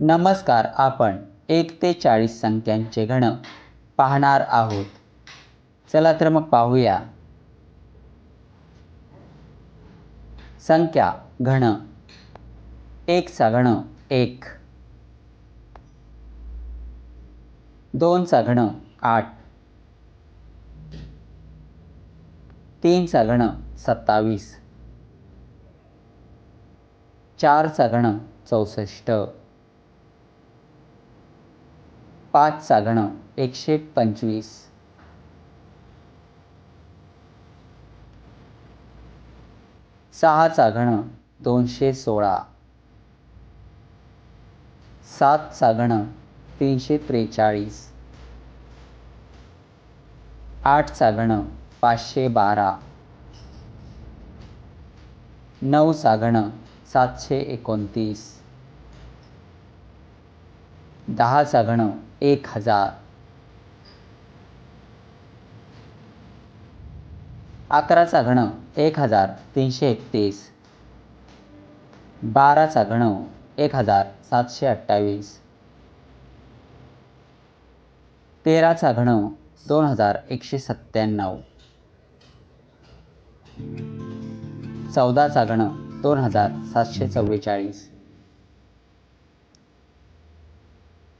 नमस्कार आपण एक ते चाळीस संख्यांचे घन पाहणार आहोत. चला तर मग पाहूया. संख्या घन. एकचा सघण एक. दोनचा सघण आठ. तीनचा सघण सत्तावीस. चारचा सघण चौसष्ट. पाच घन एकशे पंचवीस. सहा घन दोनशे सोळा. सात घन तीनशे त्रेचाळीस. आठ घन पाचशे बारा. नऊ घन सातशे एकोणतीस. दहा घन एक हजार. अकराचा घन एक हजार. तीनशे एकतीस. बाराचा घन एक हजार. सातशे अठ्ठावीस. तेराचा घन दोन हजार एकशे सत्त्याण्णव. चौदाचा घन दोन हजार सातशे चव्वेचाळीस.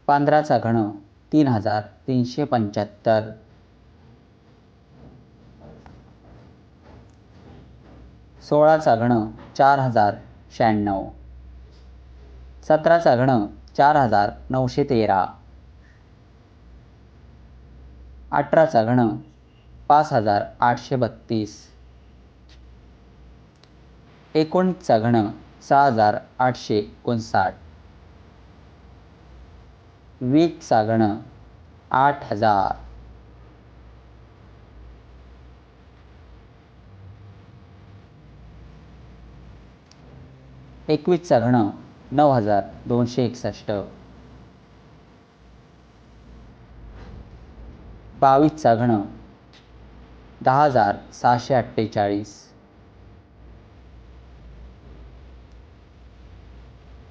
पंधराचा घण तीन हजार तीनशे पंच्याहत्तर. सोळाचा घण चार हजार शहाण्णव. सतराचा घण चार हजार नऊशे तेरा. अठराचा घण पाच हजार आठशे बत्तीस. एकोणीसचा घण सहा हजार आठशे एकोणसाठ. वीक सागणं आठ हजार. एकवीस सागणं नऊ हजार दोनशे एकसष्ट. बावीस सागणं दहा हजार सहाशे अठ्ठेचाळीस.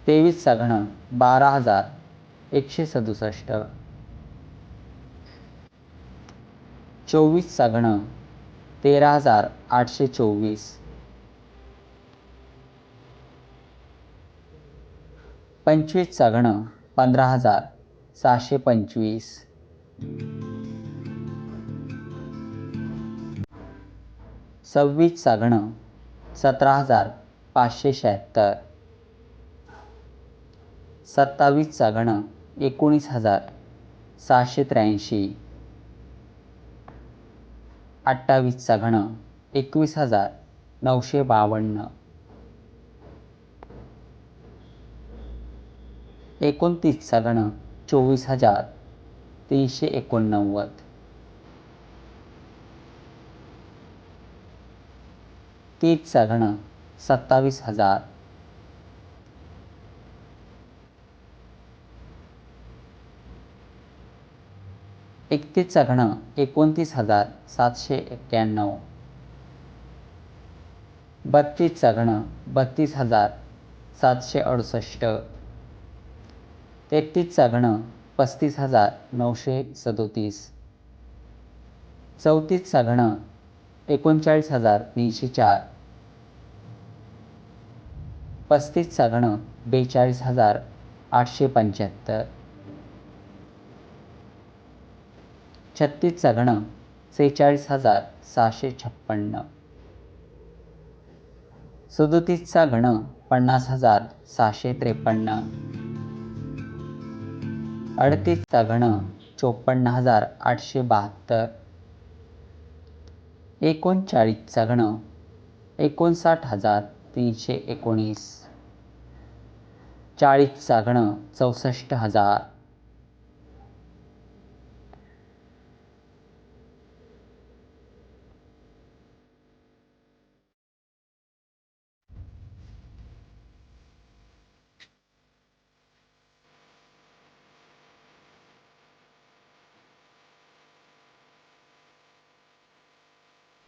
तेवीस घन बारा हजार एकशे सदुसष्ट चोवीस सगणं तेरा हजार आठशे चोवीस. पंचवीस सगणं पंधरा हजार सहाशे पंचवीस. सव्वीस सगणं सतरा हजार पाचशे शहात्तर. सत्तावीस सगणं एकोणीस हजार सहाशे त्र्याऐंशी. अठ्ठावीसचा घन एकवीस हजार नऊशे बावन्न. एकोणतीसचा घन चोवीस हजार तीनशे एकोणनव्वद. तीसचा घन सत्तावीस हजार एकतीस घन एकोणतीस हजार सातशे एक्क्याण्णव. बत्तीस घन बत्तीस हजार सातशे अडुसष्ट. तेहतीस घन पस्तीस हजार नऊशे सदोतीस. चौतीस घन एकोणचाळीस हजार तीनशे चार. पस्तीस घन बेचाळीस हजार आठशे पंच्याहत्तर. छत्तीसचा सगणं सेहेचाळीस हजार सहाशे छप्पन्न. सदोतीसचा घण पन्नास हजार सहाशे त्रेपन्न. अडतीसचा घण चोपन्न हजार आठशे बहात्तर. एकोणचाळीसचा घण एकोणसाठ हजार तीनशे एकोणीस. चाळीसचा घण चौसष्ट हजार